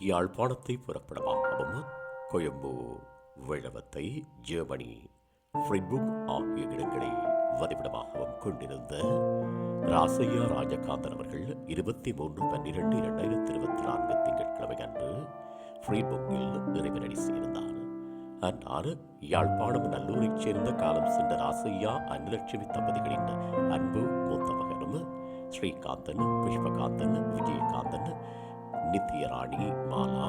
யாழ்ப்பாணத்தை புறப்படமாகவும் கொழும்பு விழவத்தை ஜெர்மனி ஃப்ரிட்புக் ஆகிய இடங்களை வதிவிடமாகவும் கொண்டிருந்த ராசையா ராஜகாந்தன் அவர்கள் இருபத்தி மூன்று பன்னிரெண்டு இரண்டாயிரத்தி இருபத்தி நான்கு திங்கட்கிழமை அன்று ஃப்ரீபுக்கில் இறைவனடி சேர்ந்தார். அன்னார் யாழ்ப்பாணம் நல்லூரைச் சேர்ந்த காலம் சென்ற ராசையா அன்னலட்சுமி தம்பதிகளின் அன்பு ஸ்ரீகாந்தன் புஷ்பகாந்தன் விஜயகாந்தன் நித்யராணி மாலா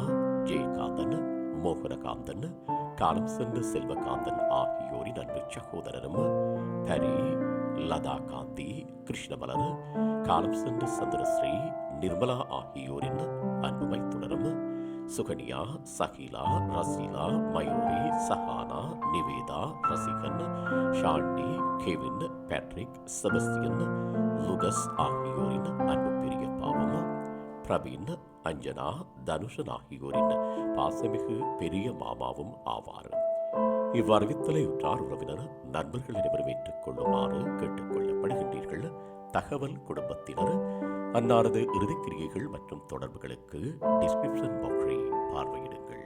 ஜெயகாந்தன் மோகனகாந்தன் காலம் சென்ற செல்வகாந்தன் ஆகியோரின் அன்பு சகோதரரும் ஹரி லதா காந்தி கிருஷ்ணமலர் காலம் சென்ற சந்திரஸ்ரீ நிர்மலா ஆகியோரின் அன்பு வைத்துடரும் Sukanya Shakila ரசீலா Mayuri Sahana Nivetha Rasigan Shandy Kevin Patrick Sebastian Lucas ஆகியோரின் அன்பு பெரிய பாவம் பிரவீன் அஞ்சனா தனுஷன் ஆகியோரின் பாசமிகு பெரிய மாமாவும் ஆவார் இவ்வறிவித்தலை உற்றார் உறவினர் நண்பர்கள் அனைவரும் ஏற்றுக் கொள்ளுமாறு கேட்டுக்கொள்ளப்படுகின்றீர்கள் தகவல் குடும்பத்தினர் அன்னாரது இறுதிக்கிரியைகள் மற்றும் தொடர்புகளுக்கு டிஸ்கிரிப்ஷன் பாக்ஸை பார்வையிடுங்கள்